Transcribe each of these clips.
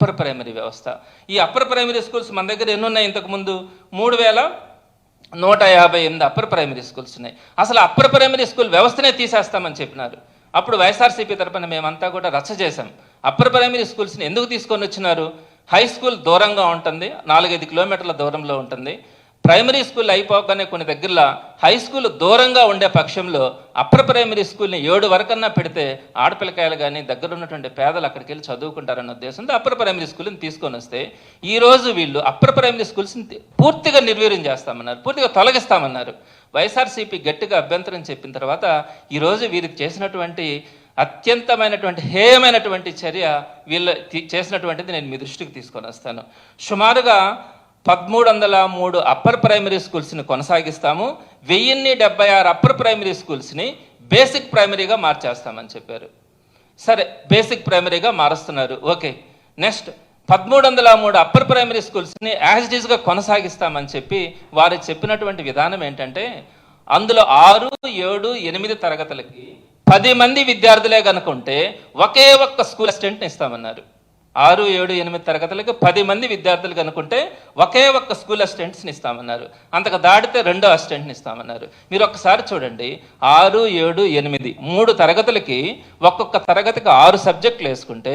Upper primary వ్యవస్థ. ఈ upper primary schools మన దగ్గర ఎన్ని ఉన్నాయి ఇంతకుముందు? మూడు వేల నూట యాభై ఎనిమిది అప్పర్ ప్రైమరీ స్కూల్స్ ఉన్నాయి. అసలు అప్పర్ ప్రైమరీ స్కూల్ వ్యవస్థనే తీసేస్తామని చెప్పినారు. అప్పుడు వైఎస్ఆర్సీపీ తరపున మేమంతా కూడా రచ్చ చేశాం. అప్పర్ ప్రైమరీ స్కూల్స్ని ఎందుకు తీసుకొని వచ్చినారు? హై స్కూల్ దూరంగా ఉంటుంది నాలుగైదు కిలోమీటర్ల దూరంలో ఉంటుంది. ప్రైమరీ స్కూల్ అయిపోగానే కొన్ని దగ్గరలో హై స్కూల్ దూరంగా ఉండే పక్షంలో అప్పర్ ప్రైమరీ స్కూల్ని ఏడు వరకన్నా పెడితే ఆడపిల్లకాయలు కానీ దగ్గర ఉన్నటువంటి పేదలు అక్కడికి వెళ్ళి చదువుకుంటారన్న ఉద్దేశంతో అప్పర్ ప్రైమరీ స్కూల్ని తీసుకొని వస్తే ఈ రోజు వీళ్ళు అప్పర్ ప్రైమరీ స్కూల్స్ని పూర్తిగా నిర్వీర్యం చేస్తామన్నారు పూర్తిగా తొలగిస్తామన్నారు. వైఎస్ఆర్సీపీ గట్టిగా అభ్యంతరం చెప్పిన తర్వాత ఈరోజు వీరికి చేసినటువంటి అత్యంతమైనటువంటి హేయమైనటువంటి చర్య వీళ్ళ చేసినటువంటిది నేను మీ దృష్టికి తీసుకొని వస్తాను. సుమారుగా పదమూడు వందల మూడు అప్పర్ ప్రైమరీ స్కూల్స్ని కొనసాగిస్తాము. వెయ్యిన్ని డెబ్బై ఆరు అప్పర్ ప్రైమరీ స్కూల్స్ని బేసిక్ ప్రైమరీగా మార్చేస్తామని చెప్పారు. సరే బేసిక్ ప్రైమరీగా మారుస్తున్నారు. ఓకే నెక్స్ట్ పదమూడు వందల మూడు అప్పర్ ప్రైమరీ స్కూల్స్ని యాజ్ ఈస్గా కొనసాగిస్తామని చెప్పి వారు చెప్పినటువంటి విధానం ఏంటంటే అందులో ఆరు ఏడు ఎనిమిది తరగతులకి పది మంది విద్యార్థులే కనుకుంటే ఒకే ఒక్క స్కూల్ అసిస్టెంట్ని ఇస్తామన్నారు. ఆరు ఏడు ఎనిమిది తరగతులకు పది మంది విద్యార్థులు కనుకుంటే ఒకే ఒక్క స్కూల్ అసిస్టెంట్స్ని ఇస్తామన్నారు. అంతకు దాటితే రెండో అసిస్టెంట్ని ఇస్తామన్నారు. మీరు ఒక్కసారి చూడండి. ఆరు ఏడు ఎనిమిది మూడు తరగతులకి ఒక్కొక్క తరగతికి ఆరు సబ్జెక్టులు వేసుకుంటే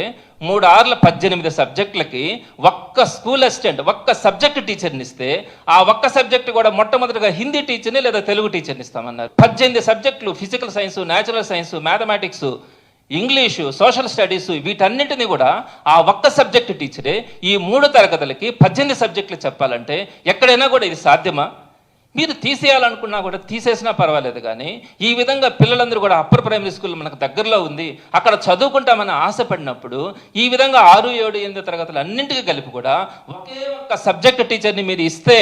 మూడు ఆరుల పద్దెనిమిది సబ్జెక్టులకి ఒక్క స్కూల్ అసిస్టెంట్ ఒక్క సబ్జెక్ట్ టీచర్ని ఇస్తే ఆ ఒక్క సబ్జెక్ట్ కూడా మొట్టమొదటిగా హిందీ టీచర్ని లేదా తెలుగు టీచర్ని ఇస్తామన్నారు. పద్దెనిమిది సబ్జెక్టులు physical science natural science mathematics English social studies వీటన్నిటిని కూడా ఆ ఒక్క సబ్జెక్ట్ టీచరే ఈ మూడు తరగతులకి పద్దెనిమిది సబ్జెక్టులు చెప్పాలంటే ఎక్కడైనా కూడా ఇది సాధ్యమా? మీరు తీసేయాలనుకున్నా కూడా తీసేసినా పర్వాలేదు కానీ ఈ విధంగా పిల్లలందరూ కూడా అప్పర్ ప్రైమరీ స్కూల్ మనకు దగ్గరలో ఉంది అక్కడ చదువుకుంటామని ఆశపడినప్పుడు ఈ విధంగా ఆరు ఏడు ఎనిమిది తరగతులు అన్నింటికి కలిపి కూడా ఒకే ఒక్క సబ్జెక్ట్ టీచర్ని మీరు ఇస్తే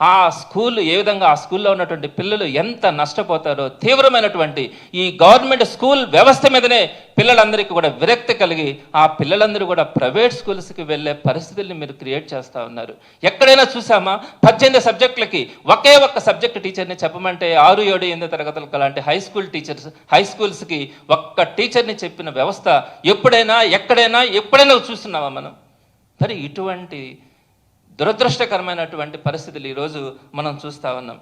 ఆ స్కూల్ ఏ విధంగా ఆ స్కూల్లో ఉన్నటువంటి పిల్లలు ఎంత నష్టపోతారో తీవ్రమైనటువంటి ఈ గవర్నమెంట్ స్కూల్ వ్యవస్థ మీదనే పిల్లలందరికీ కూడా విరక్తి కలిగి ఆ పిల్లలందరూ కూడా ప్రైవేట్ స్కూల్స్కి వెళ్ళే పరిస్థితుల్ని మీరు క్రియేట్ చేస్తూ ఉన్నారు. ఎక్కడైనా చూసామా? పద్దెనిమిది సబ్జెక్టులకి ఒకే ఒక్క సబ్జెక్ట్ టీచర్ని చెప్పమంటే ఆరు ఏడు ఎనిమిది తరగతులకు అలాంటి హై స్కూల్ టీచర్స్ హై స్కూల్స్కి ఒక్క టీచర్ని చెప్పిన వ్యవస్థ ఎప్పుడైనా ఎక్కడైనా ఎప్పుడైనా చూస్తున్నామా మనం? మరి ఇటువంటి దురదృష్టకరమైనటువంటి పరిస్థితులు ఈరోజు మనం చూస్తా ఉన్నాం.